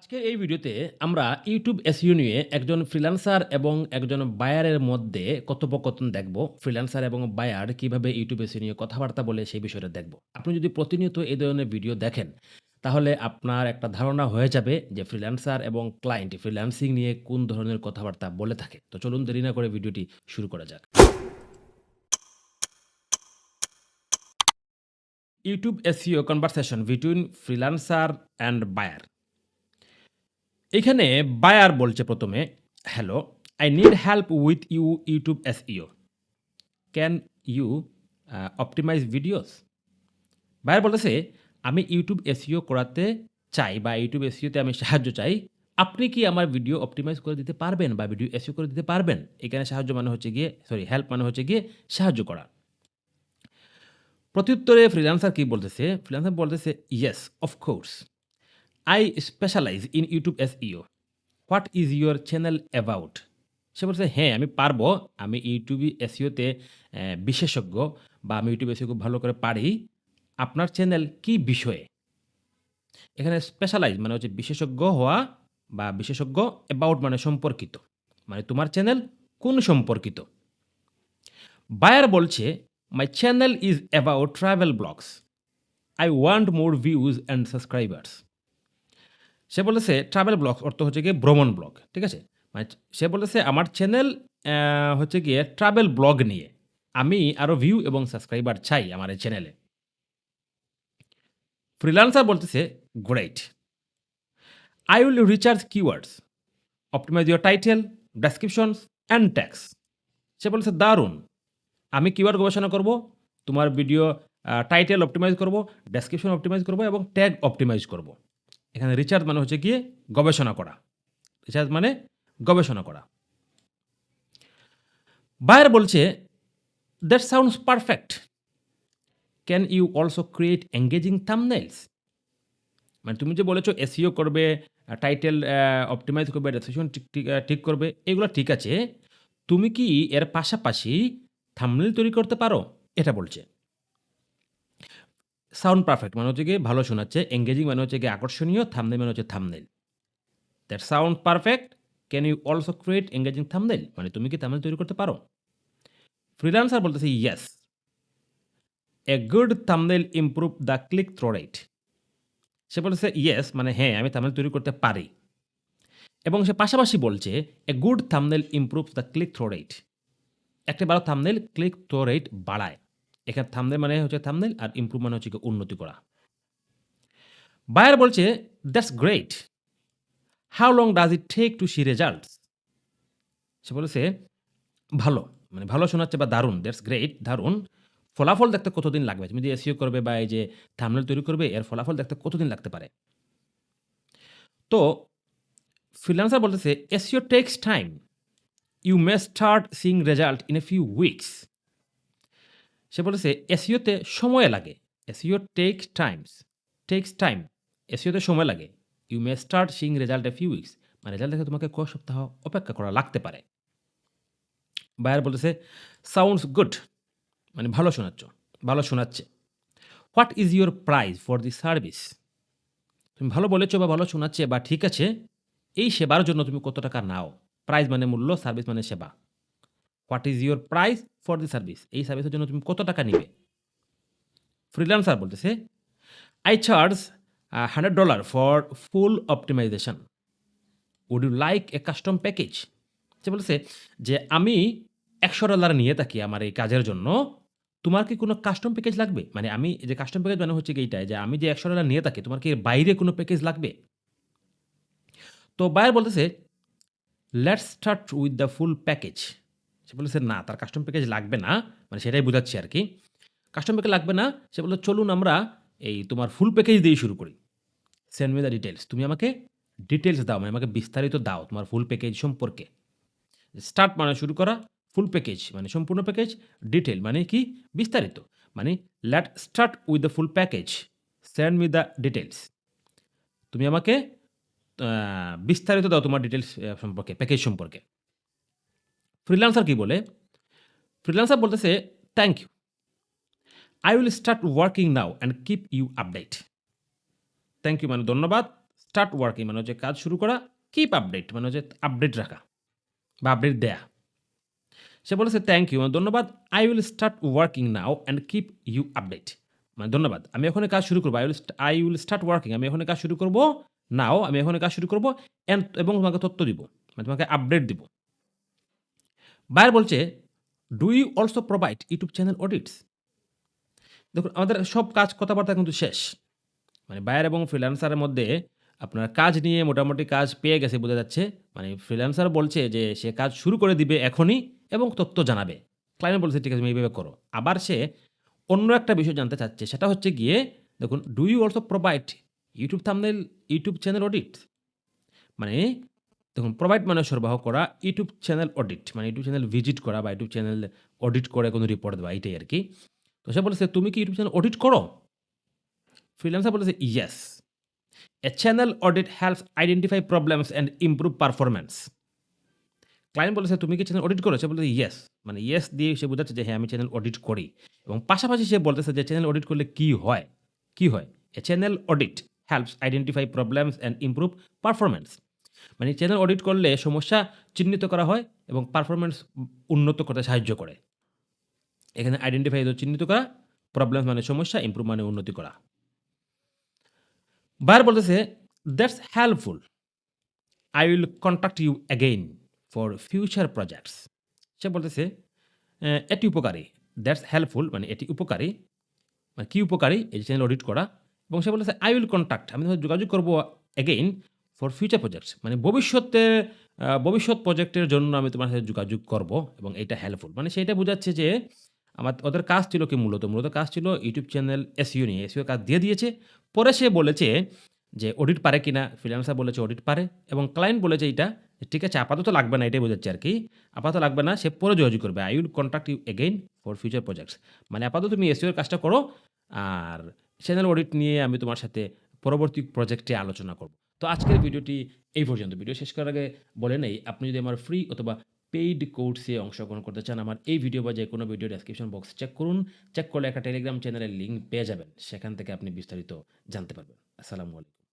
আজকের এই ভিডিওতে আমরা ইউটিউব এসইও নিয়ে একজন ফ্রিল্যান্সার এবং একজন বায়ারের মধ্যে কথোপকথন দেখব। ফ্রিল্যান্সার এবং বায়ার কীভাবে ইউটিউব এসইও নিয়ে কথাবার্তা বলে সেই বিষয়টা দেখব। আপনি যদি প্রতিনিয়ত এই ধরনের ভিডিও দেখেন, তাহলে আপনার একটা ধারণা হয়ে যাবে যে ফ্রিল্যান্সার এবং ক্লায়েন্ট ফ্রিল্যান্সিং নিয়ে কোন ধরনের কথাবার্তা বলে থাকে। তো চলুন দেরি না করে ভিডিওটি শুরু করা যাক। YouTube SEO conversation between freelancer and buyer এখানে বায়ার বলছে প্রথমে hello I need help with you YouTube SEO can you optimise videos buyer বলতেছে, আমি ইউটিউব এসইও করাতে চাই বা ইউটিউব এসইওতে আমি সাহায্য চাই। আপনি কি আমার ভিডিও অপটিমাইজ করে দিতে পারবেন বা ভিডিও এসইও করে দিতে পারবেন? এখানে সাহায্য মানে হচ্ছে গিয়ে সরি হেল্প মানে হচ্ছে গিয়ে সাহায্য করা। প্রত্যুত্তরে ফ্রিল্যান্সার কি বলতেছে? ফ্রিল্যান্সার বলতেছে yes of course specialise in YouTube SEO what is your channel about সে বলছে হ্যাঁ আমি পারব। আমি ইউটিউব এসিওতে বিশেষজ্ঞ বা আমি ইউটিউব এসিও খুব ভালো করে পারি। আপনার চ্যানেল কি বিষয়ে? এখানে স্পেশালাইজ মানে হচ্ছে বিশেষজ্ঞ হওয়া বা বিশেষজ্ঞ অ্যাবাউট মানে সম্পর্কিত। মানে তোমার চ্যানেল কোন সম্পর্কিত? বায়ার বলছে my channel is about travel blogs I want more views and subscribers সে বলেছে ট্রাভেল ব্লগ অর্থ হচ্ছে গিয়ে ভ্রমণ ব্লগ ঠিক আছে? মানে সে বলেছে, আমার চ্যানেল হচ্ছে গিয়ে ট্রাভেল ব্লগ নিয়ে আমি আরও ভিউ এবং সাবস্ক্রাইবার চাই আমার এই চ্যানেলে ফ্রিলান্সার বলতেছে great I will research keywords optimise your title descriptions and tags সে বলেছে, দারুণ। আমি কিওয়ার্ড গবেষণা করব, তোমার ভিডিও টাইটেল অপটিমাইজ করব ডেসক্রিপশন অপটিমাইজ করব এবং ট্যাগ অপটিমাইজ করব। এখানে রিচার্জ মানে হচ্ছে গিয়ে গবেষণা করা। রিচার্জ মানে গবেষণা করা। বায়ার বলছে that sounds perfect can you also create engaging thumbnails মানে তুমি যে বলেছ এসিও করবে টাইটেল অপটিমাইজ করবে ঠিক ঠিক করবে, এগুলো ঠিক আছে। তুমি কি এর পাশাপাশি থামনেল তৈরি করতে পারো? এটা বলছে। সাউন্ড পারফেক্ট মানে হচ্ছে গিয়ে ভালো শোনাচ্ছে এঙ্গেজিং মানে হচ্ছে গিয়ে আকর্ষণীয় থামনেল মানে হচ্ছে thumbnail that sound perfect can you also create engaging thumbnail মানে তুমি কি থামনেল তৈরি করতে পারো? ফ্রিল্যান্সার বলতেছে yes a good thumbnail improve the click through rate সে বলতেছে ইয়েস মানে হ্যাঁ আমি থামনেল তৈরি করতে পারি। এবং সে পাশাপাশি বলছে a good thumbnail improve the click through rate একটা ভালো থামনেল ক্লিক থ্রো রেট বাড়ায়। এখানে থামনেল মানে হচ্ছে থামনেল আর ইম্প্রুভ মানে হচ্ছে উন্নতি করা। বায়ার বলছে that's great how long does it take to see results সে বলেছে, ভালো মানে ভালো শোনাচ্ছে বা দারুণ দ্যাটস গ্রেট দারুণ। ফলাফল দেখতে কতদিন লাগবে? তুমি যে এসিও করবে বা এই যে থামনেল তৈরি করবে, এর ফলাফল দেখতে কতদিন লাগতে পারে? তো ফ্রিল্যান্সার বলতেছে SEO takes time you may start seeing result in a few weeks সে বলেছে এসিওতে সময় লাগে। SEO take times takes time এসিওতে সময় লাগে। You may start seeing result a few weeks মানে রেজাল্ট দেখে তোমাকে কয়েক সপ্তাহ অপেক্ষা করা লাগতে পারে। বায়ার বলেছে সাউন্ডস গুড মানে ভালো শোনাচ্ছ, ভালো শোনাচ্ছে। What is your price for the service তুমি ভালো বলেছ বা ভালো শোনাচ্ছে বা ঠিক আছে, এই সেবার জন্য তুমি কত টাকা নাও। প্রাইস মানে মূল্য সার্ভিস মানে সেবা। What is your price for the service এই সার্ভিসের জন্য তুমি কত টাকা নিবে? ফ্রিল্যান্সার বলতেছে I charge hundred dollar for full optimization would you like a custom package সে বলেছে যে, আমি একশো ডলার নিয়ে থাকি আমার এই কাজের জন্য। তোমার কি কোনো কাস্টম প্যাকেজ লাগবে? মানে আমি যে কাস্টম প্যাকেজ মানে হচ্ছে কি এইটাই, যে আমি যে একশো ডলার নিয়ে থাকি, তোমার কি বাইরে কোনো প্যাকেজ লাগবে? তো বায়ার বলতেছে let's start with the full package সে বলেছে না, তার কাস্টম প্যাকেজ লাগবে না। মানে সেটাই বোঝাচ্ছি আর কি। কাস্টম প্যাকেজ লাগবে না, সে বলল, চলুন আমরা এই তোমার ফুল প্যাকেজ দিয়ে শুরু করি। সেন্ড মি দ্য ডিটেলস তুমি আমাকে ডিটেলস দাও মানে আমাকে বিস্তারিত দাও তোমার ফুল প্যাকেজ সম্পর্কে। স্টার্ট মানে শুরু করা ফুল প্যাকেজ মানে সম্পূর্ণ প্যাকেজ ডিটেল মানে কি? বিস্তারিত মানে let start with the full package send me the details তুমি আমাকে বিস্তারিত দাও তোমার ডিটেলস সম্পর্কে প্যাকেজ সম্পর্কে। ফ্রিল্যান্সার কি বলে? ফ্রিল্যান্সার বলতেছে thank you I will start working now and keep you update thank you মানে ধন্যবাদ। স্টার্ট ওয়ার্কিং মানে হচ্ছে কাজ শুরু করা কিপ আপডেট মানে হচ্ছে আপডেট রাখা বা আপডেট দেয়া। সে বলেছে থ্যাংক ইউ মানে ধন্যবাদ। I will start working now and keep you update মানে ধন্যবাদ, আমি এখন কাজ শুরু করব। I will I will start working আমি এখন কাজ শুরু করব নাও আমি এখন কাজ শুরু করব অ্যান্ড এবং তোমাকে তথ্য দিব মানে তোমাকে আপডেট দিব। বায়ার বলছে do you also provide YouTube channel audits দেখুন, আমাদের সব কাজ, কথাবার্তা কিন্তু শেষ। মানে বায়ার এবং ফ্রিল্যান্সারের মধ্যে আপনার কাজ নিয়ে মোটামুটি কাজ পেয়ে গেছে বোঝা যাচ্ছে। মানে ফ্রিল্যান্সার বলছে যে সে কাজ শুরু করে দিবে এখনই এবং তথ্য জানাবে। ক্লায়েন্ট বলছে, ঠিক আছে, তুমি এইভাবে করো। আবার সে অন্য একটা বিষয় জানতে চাচ্ছে, সেটা হচ্ছে গিয়ে, দেখুন do you also provide YouTube thumbnail YouTube channel audit মানে দেখুন প্রোভাইড মানে সরবরাহ করা ইউটিউব চ্যানেল অডিট মানে ইউটিউব চ্যানেল ভিজিট করা বা ইউটিউব চ্যানেল অডিট করে কোনো রিপোর্ট দেওয়া এটাই আর কি। তো সে বলেছে, তুমি কি ইউটিউব চ্যানেল অডিট করো? ফ্রিল্যান্সার বলেছে yes a channel audit helps identify problems and improve performance client বলেছে, তুমি কি চ্যানেল অডিট করো? সে বলেছে ইয়েস মানে ইয়েস দিয়ে সে বোঝাচ্ছে যে হ্যাঁ আমি চ্যানেল অডিট করি। এবং পাশাপাশি সে বলতেছে যে চ্যানেল অডিট করলে কি হয়? কি হয়? A channel audit helps identify problems and improve performance মানে চ্যানেল অডিট করলে সমস্যা চিহ্নিত করা হয় এবং পারফরমেন্স উন্নত করতে সাহায্য করে। এখানে আইডেন্টিফাই চিহ্নিত করা প্রবলেম মানে সমস্যা ইমপ্রুভ মানে উন্নতি করা। বার বলতেছে that's helpful I will contact you again for future projects সে বলতেছে এটি উপকারী। দ্যাটস হেল্পফুল মানে এটি উপকারী। মানে কী উপকারী? এই চ্যানেল অডিট করা। এবং সে বলেছে আই উইল কন্ট্যাক্ট আমি যোগাযোগ করব অ্যাগেইন ফর ফিউচার প্রজেক্টস মানে ভবিষ্যতে ভবিষ্যৎ প্রজেক্টের জন্য আমি তোমার সাথে যোগাযোগ করব এবং এটা হেল্পফুল মানে সেটা বোঝাচ্ছে যে আমার, ওদের কাজ ছিল কি মূলত? মূলত কাজ ছিল ইউটিউব চ্যানেল এসইও নিয়ে। এসইও কাজ দিয়ে দিয়েছে। পরে সে বলেছে যে অডিট পারে কিনা ফ্রিল্যান্সার বলেছে অডিট পারে এবং ক্লায়েন্ট বলেছে এইটা ঠিক আছে, আপাতত লাগবে না, এটাই বোঝাচ্ছে আর কি আপাতত লাগবে না, সে পরে যোগাযোগ করবে। I will contact you again for future projects মানে আপাতত তুমি এসইওর কাজটা করো, আর চ্যানেল অডিট নিয়ে আমি তোমার সাথে পরবর্তী প্রজেক্টে আলোচনা করব। তো আজকের ভিডিওটি এই পর্যন্ত। ভিডিও শেষ করার আগে বলে নেই, আপনি যদি আমার ফ্রি অথবা পেইড কোর্সে অংশগ্রহণ করতে চান, আমার এই ভিডিও বা যে কোনো ভিডিও ডেসক্রিপশন বক্স চেক করুন। চেক করলে একটা টেলিগ্রাম চ্যানেলের লিঙ্ক পেয়ে যাবেন। সেখান থেকে আপনি বিস্তারিত জানতে পারবেন। আসসালামু আলাইকুম।